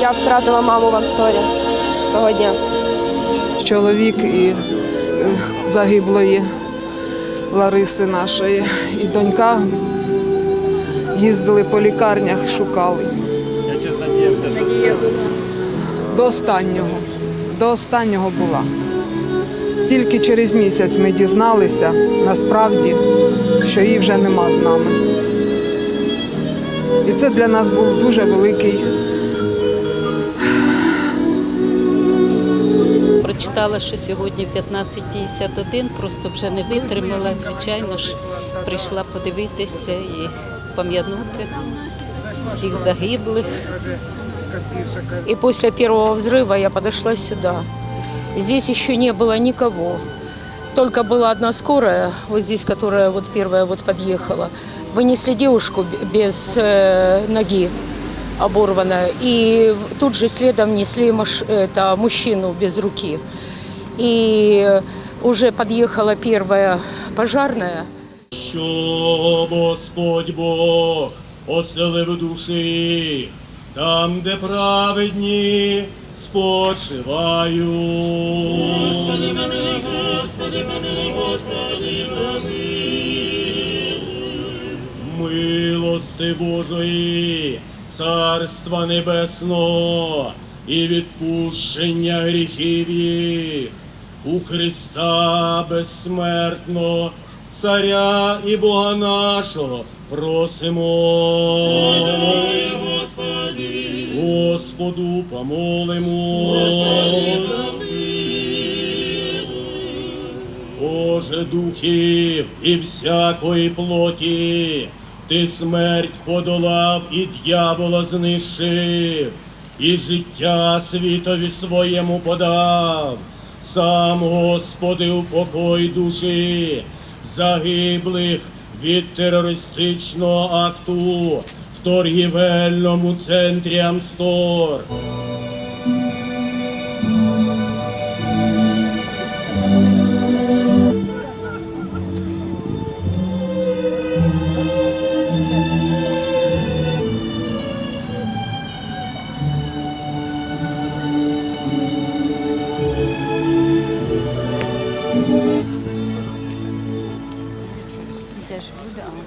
я втратила маму в Амсторі того дня. чоловік і е, загиблої Лариси нашої, і донька їздили по лікарнях, шукали. До останнього. До останнього була. Тільки через місяць ми дізналися насправді, що її вже нема з нами. І це для нас був дуже великий Прочитала, що сьогодні в 15.51 просто вже не витримала. Звичайно ж, прийшла подивитися і пам'ятнути всіх загиблих. И после первого взрыва я подошла сюда. Здесь еще не было никого. Только была одна скорая, вот здесь, которая вот первая вот подъехала. Вынесли девушку б- без э, ноги оборванная. И тут же следом несли маш- это, мужчину без руки. И уже подъехала первая пожарная. Що Господь Бог оселив душі, там, де праведні спочивають. Господи, помилуй, Господи, помилуй, Господи, Милости Божої, Царства Небесного і відпущення гріхів їх у Христа безсмертно, Царя і Бога нашого просимо. Господу помолимо. Боже духів і всякої плоті, ти смерть подолав і дьявола знищив, і життя світові своєму подав. Сам Господи упокой душі загиблих від терористичного акту в торгівельному центрі Амстор. burada ama.